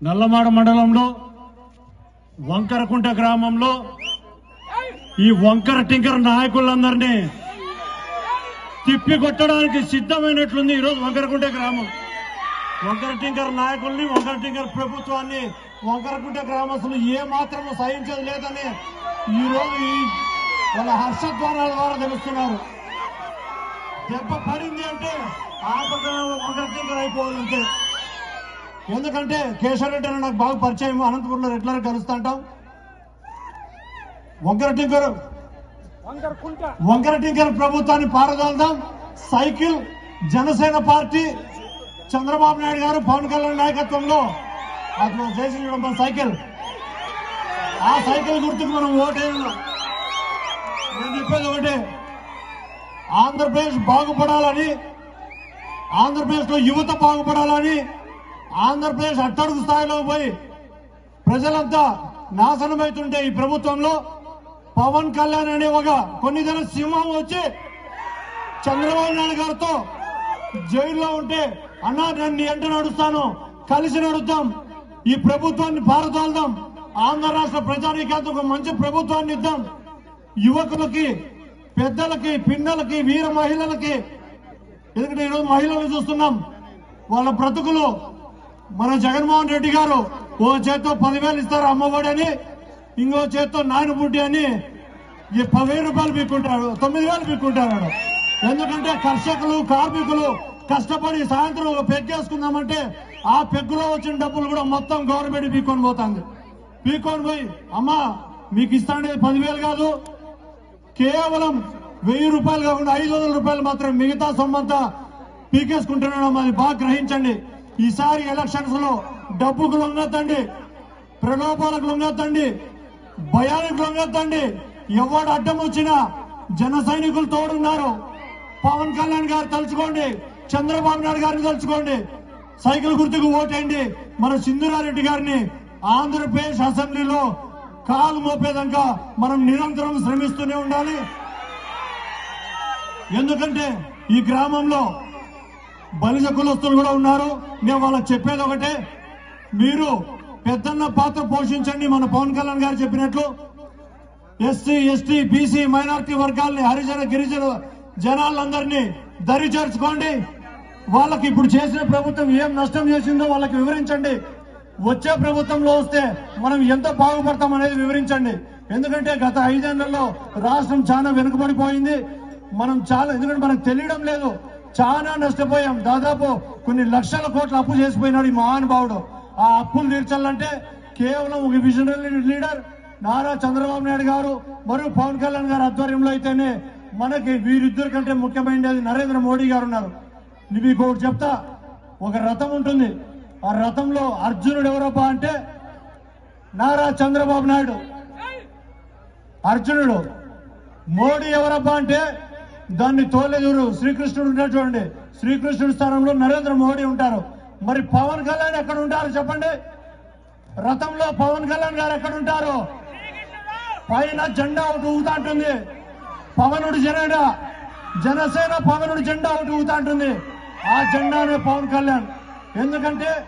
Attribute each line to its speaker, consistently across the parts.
Speaker 1: నల్లమాడ మండలంలో వంకరకుంట గ్రామంలో ఈ వంకర టింకర నాయకులందరినీ తిప్పి కొట్టడానికి సిద్ధమైనట్లుంది ఈరోజు వంకరకుంట గ్రామం. వంకర టింకర్ నాయకుల్ని వంకర టింకర్ ప్రభుత్వాన్ని వంకరకుంట గ్రామస్తులు ఏ మాత్రం సహించేది లేదని ఈరోజు ఈ వాళ్ళ హర్షద్వారాల ద్వారా తెలుస్తున్నారు. దెబ్బ పడింది అంటే ఆ పక్కన వంకర టింకర్ అయిపోవాలంటే ఎందుకంటే కేశవరెడ్డి అని నాకు బాగా పరిచయం అనంతపురంలో రెగ్యులర్ కలుస్తుంటాం వంకర టింకర్. వంకర టింకర్ ప్రభుత్వాన్ని పారదోల్దాం. సైకిల్ జనసేన పార్టీ చంద్రబాబు నాయుడు గారు పవన్ కళ్యాణ్ నాయకత్వంలో అది మనం చేసి మన సైకిల్. ఆ సైకిల్ గుర్తుకు మనం ఓటేయాలి నేను చెప్పేది ఒకటే. ఆంధ్రప్రదేశ్ బాగుపడాలని ఆంధ్రప్రదేశ్లో యువత బాగుపడాలని ఆంధ్రప్రదేశ్ అట్టడుగు స్థాయిలో పోయి ప్రజలంతా నాశనమైతుంటే ఈ ప్రభుత్వంలో పవన్ కళ్యాణ్ అనే ఒక కొన్ని దిన సింహం వచ్చి చంద్రబాబు నాయుడు గారితో జైల్లో ఉంటే అన్నా నేను ఎంట నడుస్తాను కలిసి నడుద్దాం ఈ ప్రభుత్వాన్ని పారదోల్దాం ఆంధ్ర రాష్ట్ర ప్రజానీకాంత ఒక మంచి ప్రభుత్వాన్ని ఇద్దాం. యువకులకి పెద్దలకి పిన్నలకి వీర మహిళలకి ఎందుకంటే ఈరోజు మహిళలు చూస్తున్నాం వాళ్ళ బ్రతుకులు మన జగన్మోహన్ రెడ్డి గారు ఓ చేత్తో పదివేలు ఇస్తారు అమ్మఒడి అని ఇంకో చేత్తో నాయనబుడ్డి అని ఈ పదివేలు రూపాయలు పీక్కుంటాడు తొమ్మిది వేలు పీక్కుంటాడు ఎందుకంటే కర్షకులు కార్మికులు కష్టపడి సాయంత్రం ఒక పెగ్గేసుకుందామంటే ఆ పెగ్గులో వచ్చిన డబ్బులు కూడా మొత్తం గవర్నమెంట్ పీక్కొని పోతుంది. పీక్కొని పోయి అమ్మా మీకు ఇస్తాండేది పదివేలు కాదు కేవలం వెయ్యి రూపాయలు కాకుండా ఐదు వందల రూపాయలు మాత్రం మిగతా సొమ్మంతా పీకేసుకుంటున్నాం అది బాగా గ్రహించండి. ఈసారి ఎలక్షన్స్లో డబ్బుకు లొంగొద్దండి ప్రలోభాలకు లొంగొద్దండి భయానికి లొంగొద్దండి. ఎవడు అడ్డం వచ్చినా జన సైనికులు తోడున్నారు. పవన్ కళ్యాణ్ గారు తలుచుకోండి చంద్రబాబు నాయుడు గారిని తలుచుకోండి. సైకిల్ గుర్తుకు ఓటేయండి. మన సింధురారెడ్డి గారిని ఆంధ్రప్రదేశ్ అసెంబ్లీలో కాలు మోపేదంగా మనం నిరంతరం శ్రమిస్తూనే ఉండాలి. ఎందుకంటే ఈ గ్రామంలో బలిజ కులస్తులు కూడా ఉన్నారు. నేను వాళ్ళకి చెప్పేది ఒకటే. మీరు పెద్దన్న పాత్ర పోషించండి మన పవన్ కళ్యాణ్ గారు చెప్పినట్లు. ఎస్సీ ఎస్టీ బీసీ మైనారిటీ వర్గాల్ని హరిజన గిరిజన జనాలందరినీ దరి చేర్చుకోండి. వాళ్ళకి ఇప్పుడు చేసిన ప్రభుత్వం ఏం నష్టం చేసిందో వాళ్ళకి వివరించండి. వచ్చే ప్రభుత్వంలో వస్తే మనం ఎంత బాగుపడతాం అనేది వివరించండి. ఎందుకంటే గత ఐదేళ్ళలో రాష్ట్రం చాలా వెనుకబడిపోయింది. మనం చాలా ఎందుకంటే మనకు తెలియడం లేదు. చాలా నష్టపోయాం. దాదాపు కొన్ని లక్షల కోట్ల అప్పు చేసిపోయినాడు ఈ మహానుభావుడు ఆ అప్పులు తీర్చాలంటే కేవలం ఒక విజనరీ లీడర్ నారా చంద్రబాబు నాయుడు గారు మరియు పవన్ కళ్యాణ్ గారు ఆధ్వర్యంలో అయితేనే మనకి వీరిద్దరి కంటే ముఖ్యమైనది నరేంద్ర మోడీ గారు ఉన్నారు. మీకు ఒకటి చెప్తా. ఒక రథం ఉంటుంది. ఆ రథంలో అర్జునుడు ఎవరబ్బా అంటే నారా చంద్రబాబు నాయుడు. అర్జునుడు. మోడీ ఎవరబ్బా అంటే దాన్ని తోలేదురు. శ్రీకృష్ణుడు ఉంటాడు చూడండి. శ్రీకృష్ణుడి స్థానంలో నరేంద్ర మోడీ ఉంటారు. మరి పవన్ కళ్యాణ్ ఎక్కడ ఉంటారు చెప్పండి? రథంలో పవన్ కళ్యాణ్ గారు ఎక్కడ ఉంటారు? పైన జెండా ఒకటి ఊగుతా ఉంటుంది పవనుడు జెండా. జనసేన పవనుడు జెండా ఒకటి ఊగుతా ఉంటుంది ఆ జెండానే పవన్ కళ్యాణ్. ఎందుకంటే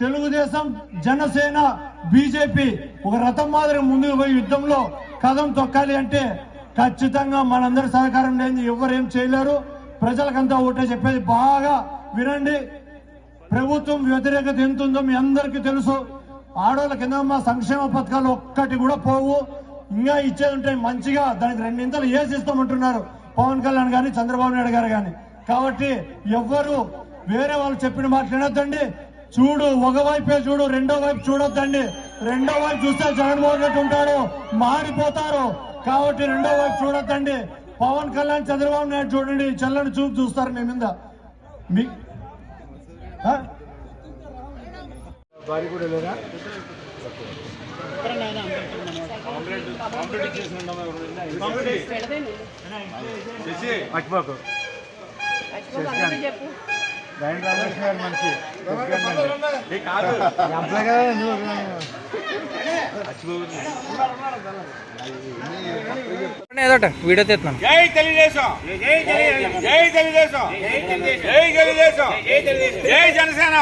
Speaker 1: తెలుగుదేశం జనసేన బీజేపీ ఒక రథం మాదిరి ముందుకు పోయి యుద్ధంలో కథం తొక్కాలి అంటే ఖచ్చితంగా మనందరి సహకారం లేని ఎవరేం చేయలేరు. ప్రజలకంతా ఒకటే చెప్పేది బాగా వినండి. ప్రభుత్వం వ్యతిరేకత ఎంత ఉందో మీ అందరికీ తెలుసు. ఆడవాళ్ళ కింద మా సంక్షేమ పథకాలు ఒక్కటి కూడా పోవు. ఇంకా ఇచ్చేది ఉంటే మంచిగా దానికి రెండింతలు వేసి ఇస్తామంటున్నారు పవన్ కళ్యాణ్ గాని చంద్రబాబు నాయుడు గారు గాని. కాబట్టి ఎవ్వరు వేరే వాళ్ళు చెప్పిన మాట వినొద్దండి. చూడు ఒక వైపే చూడు రెండో వైపు చూడొద్దండి. రెండో వైపు చూస్తే జగన్మోహన్ రెడ్డి ఉంటాడు. మారిపోతారు. కాబట్టి రెండో వైపు చూడొద్దండి. పవన్ కళ్యాణ్ చంద్రబాబు నాయుడు చూడండి. చల్లని చూపు చూస్తారు మీ మీద. మీ
Speaker 2: మర్చిపోకు.
Speaker 3: చెప్పు.
Speaker 2: గారు మనిషి.
Speaker 4: ఏదోట వీడియో తీస్తున్నాను.
Speaker 5: జై తెలుగుదేశం. జై తెలుగుదేశం. జై తెలుగుదేశం. జై తెలుగుదేశం. జై జనసేన.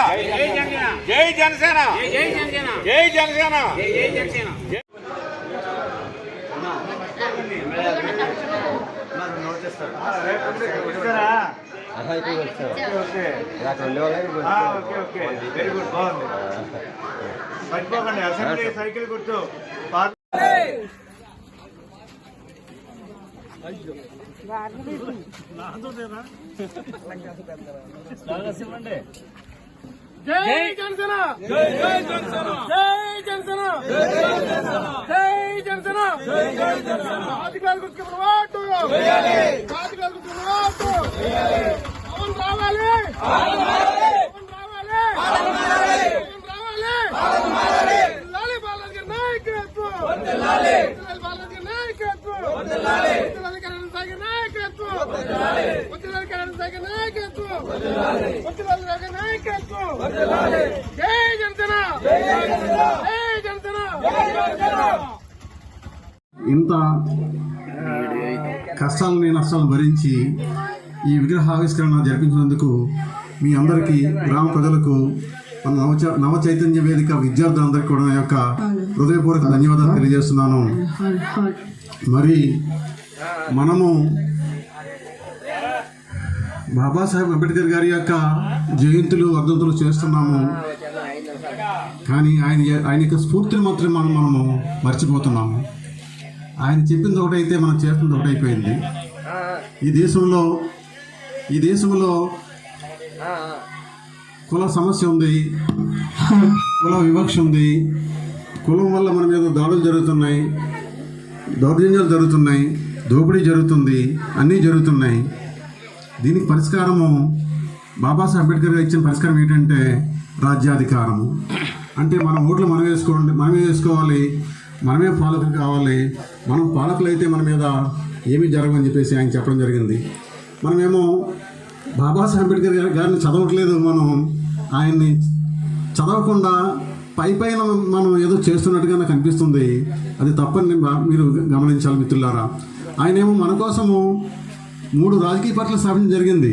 Speaker 5: జై జనసేన. జై జనసేన.
Speaker 2: ఆ, ఓకే ఓకే వెరీ గుడ్ బాగుంది మర్చిపోకండి అసెంబ్లీ సైకిల్ గుర్తు పార్-
Speaker 5: జై జనసేన జై జనసేన జై జనసేన జై జనసేన జై జనసేన రాజకీయాల గురించి ప్రవాటు చేయాలి రాజకీయాల గురించి ప్రవాటు చేయాలి అవును రావాలి అవును రావాలి అవును రావాలి లాలి బాలాజీ గారి నాయకత్వం వందలాలి బాలాజీ గారి నాయకత్వం వందలాలి కరణ్ సాగర్ నాయకత్వం వందలాలి కరణ్ సాగర్ నాయకత్వం వందలాలి నాయకత్వం జై జనసేన జై జనసేన
Speaker 3: ఇంత కష్టాలని నష్టాలను భరించి ఈ విగ్రహావిష్కరణ జరిపించినందుకు మీ అందరికీ గ్రామ ప్రజలకు మన నవ నవ చైతన్య వేదిక విద్యార్థులందరికీ కూడా నా యొక్క హృదయపూర్వక ధన్యవాదాలు తెలియజేస్తున్నాను. మరి మనము బాబాసాహెబ్ అంబేద్కర్ గారి యొక్క జయంతులు వర్ధంతులు చేస్తున్నాము. కానీ ఆయన ఆయన యొక్క స్ఫూర్తిని మాత్రం మనం మనము మర్చిపోతున్నాము. ఆయన చెప్పింది ఒకటైతే మనం చేస్తుంది ఒకటైపోయింది. ఈ దేశంలో ఈ దేశంలో కుల సమస్య ఉంది. కుల వివక్ష ఉంది. కులం వల్ల మన మీద దాడులు జరుగుతున్నాయి. దౌర్జన్యాలు జరుగుతున్నాయి. దోపిడీ జరుగుతుంది. అన్నీ జరుగుతున్నాయి. దీనికి పరిష్కారము బాబాసాహెబ్ అంబేద్కర్ గారు ఇచ్చిన పరిష్కారం ఏంటంటే రాజ్యాధికారము. అంటే మన ఓట్లు మనం వేసుకోండి మనమే వేసుకోవాలి మనమే పాలకులు కావాలి మనం పాలకులు అయితే మన మీద ఏమీ జరగమని చెప్పేసి ఆయన చెప్పడం జరిగింది. మనమేమో బాబాసాహెబ్ అంబేద్కర్ గారి- గారిని చదవట్లేదు మనం ఆయన్ని చదవకుండా పై పైన మనం ఏదో చేస్తున్నట్టుగా నాకు అనిపిస్తుంది అది తప్పని బా- మీరు గమనించాలి మిత్రులారా. ఆయనేమో మన కోసము మూడు రాజకీయ పార్టీలు స్థాపించడం జరిగింది.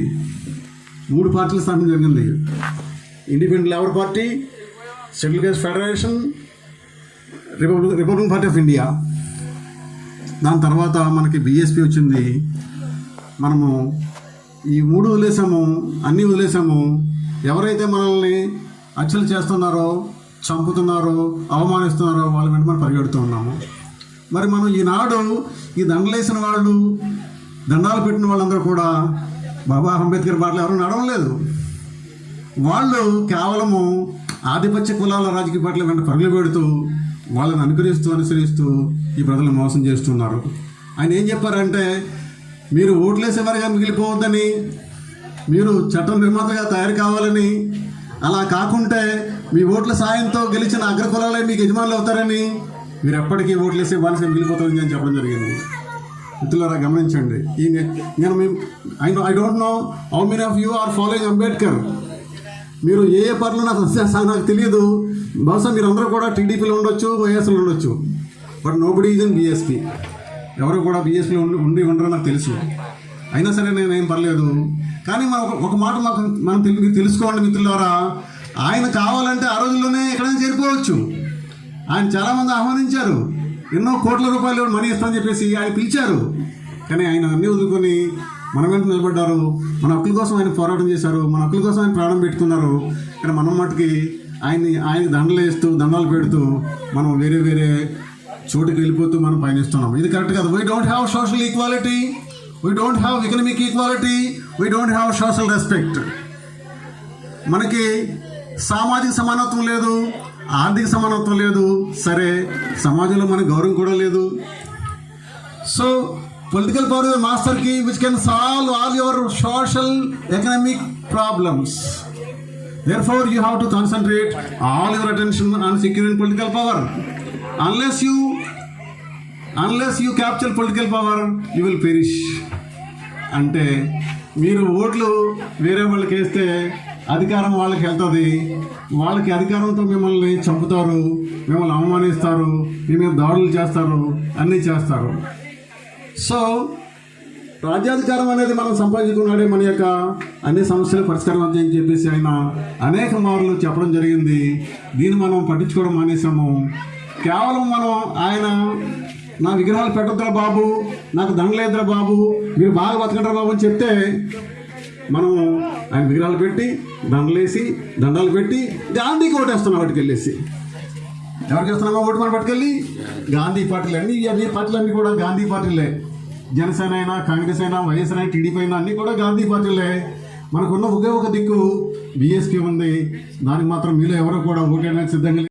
Speaker 3: మూడు పార్టీలు స్థాపించడం జరిగింది. Independent labour party central caste federation republic republican party of India దాని తర్వాత మనకి బీఎస్పీ వచ్చింది. మనము ఈ మూడు వదిలేసాము అన్నీ వదిలేసాము. ఎవరైతే మనల్ని హత్యలు చేస్తున్నారో చంపుతున్నారో అవమానిస్తున్నారో వాళ్ళ వెంట మనం పరిగెడుతూ ఉన్నాము. మరి మనం ఈనాడు ఈ దండలేసిన వాళ్ళు దండాలు పెట్టిన వాళ్ళందరూ కూడా బాబా అంబేద్కర్ బాటలు ఎవరు నడవడం లేదు వాళ్ళు కేవలము ఆధిపత్య కులాల రాజకీయ పార్టీల వెంట పరుగులు పెడుతూ వాళ్ళని అనుకరిస్తూ అనుసరిస్తూ ఈ ప్రజలను మోసం చేస్తున్నారు. ఆయన ఏం చెప్పారంటే మీరు ఓట్లేసేవారిగా మిగిలిపోవద్దని మీరు చట్టం నిర్మాతగా తయారు కావాలని అలా కాకుంటే మీ ఓట్ల సాయంతో గెలిచిన అగ్రకులాలే మీకు యజమానులు అవుతారని మీరు ఎప్పటికీ ఓట్లేసే వాళ్ళసే మిగిలిపోతారని అని చెప్పడం జరిగింది. మిత్రులారా గమనించండి. ఈ నేను మీ I I don't know how many of you are following Ambedkar మీరు ఏ ఏ పనులు నాకు అసలు నాకు తెలియదు. బహుశా మీరు అందరూ కూడా టీడీపీలో ఉండొచ్చు వైఎస్లో ఉండొచ్చు. But nobody is in BSP ఎవరు కూడా బీఎస్పీలో ఉండి ఉండి ఉండరో నాకు తెలుసు. అయినా సరే నేను ఏం పర్లేదు. కానీ మన ఒక- మాట మాకు మనం తెలు- మీరు తెలుసుకోండి మిత్రులారా. ఆయన కావాలంటే ఆ రోజుల్లోనే ఎక్కడైనా చేరిపోవచ్చు. ఆయన చాలామంది ఆహ్వానించారు. ఎన్నో కోట్ల రూపాయలు మనీ ఇస్తామని చెప్పేసి ఆయన పిలిచారు. కానీ ఆయన అన్నీ వదులుకొని మన వెంట నిలబడ్డారు. మన హక్కుల కోసం ఆయన పోరాటం చేశారు. మన హక్కుల కోసం ఆయన ప్రాణం పెట్టుకున్నారు. కానీ మనం మట్టుకి ఆయన్ని ఆయన దండలు వేస్తూ దండాలు పెడుతూ మనం వేరే వేరే చోటుకి వెళ్ళిపోతూ మనం పయనిస్తున్నాం. ఇది కరెక్ట్ కాదు. We don't have social equality we don't have economic equality we don't have social respect మనకి సామాజిక సమానత్వం లేదు. ఆర్థిక సమానత్వం లేదు. సరే సమాజంలో మనకి గౌరవం కూడా లేదు. So political power is master key which can solve all your social economic problems therefore you have to concentrate all your attention on securing political power unless you unless you capture political power you will perish అంటే మీరు ఓట్లు వేరే వాళ్ళకి వేస్తే అధికారం వాళ్ళకి వెళ్తుంది. వాళ్ళకి అధికారంతో మిమ్మల్ని చంపుతారు మిమ్మల్ని అవమానిస్తారు మీ మీద దాడులు చేస్తారు అన్నీ చేస్తారు. సో రాజ్యాధికారం అనేది మనం సంపాదించుకున్నాడే మన యొక్క అన్ని సమస్యలు పరిష్కారం అని చెప్పేసి ఆయన అనేక మార్లు చెప్పడం జరిగింది. దీన్ని మనం పట్టించుకోవడం మానేసాము కేవలం మనం ఆయన నా విగ్రహాలు పెట్టద్దురా బాబు నాకు దండలేదురా బాబు మీరు బాగా బతకడరా బాబు అని చెప్తే మనం ఆయన విగ్రహాలు పెట్టి దండలేసి దండాలు పెట్టి గాంధీకి ఓటేస్తున్నాం వాటికి వెళ్ళేసి. ఎవరికి వేస్తున్నామో ఓటు మనం పట్టుకెళ్ళి? గాంధీ పార్టీలు. అన్ని అన్ని పార్టీలు అన్ని కూడా గాంధీ పార్టీలే. జనసేన అయినా కాంగ్రెస్ అయినా వైఎస్ఆర్ అయినా టీడీపీ అయినా అన్ని కూడా గాంధీ పార్టీలే. మనకున్న ఒకే ఒక దిక్కు బీఎస్పీ ఉంది. దానికి మాత్రం మీలో ఎవరు కూడా ఓటేయడానికి సిద్ధంగా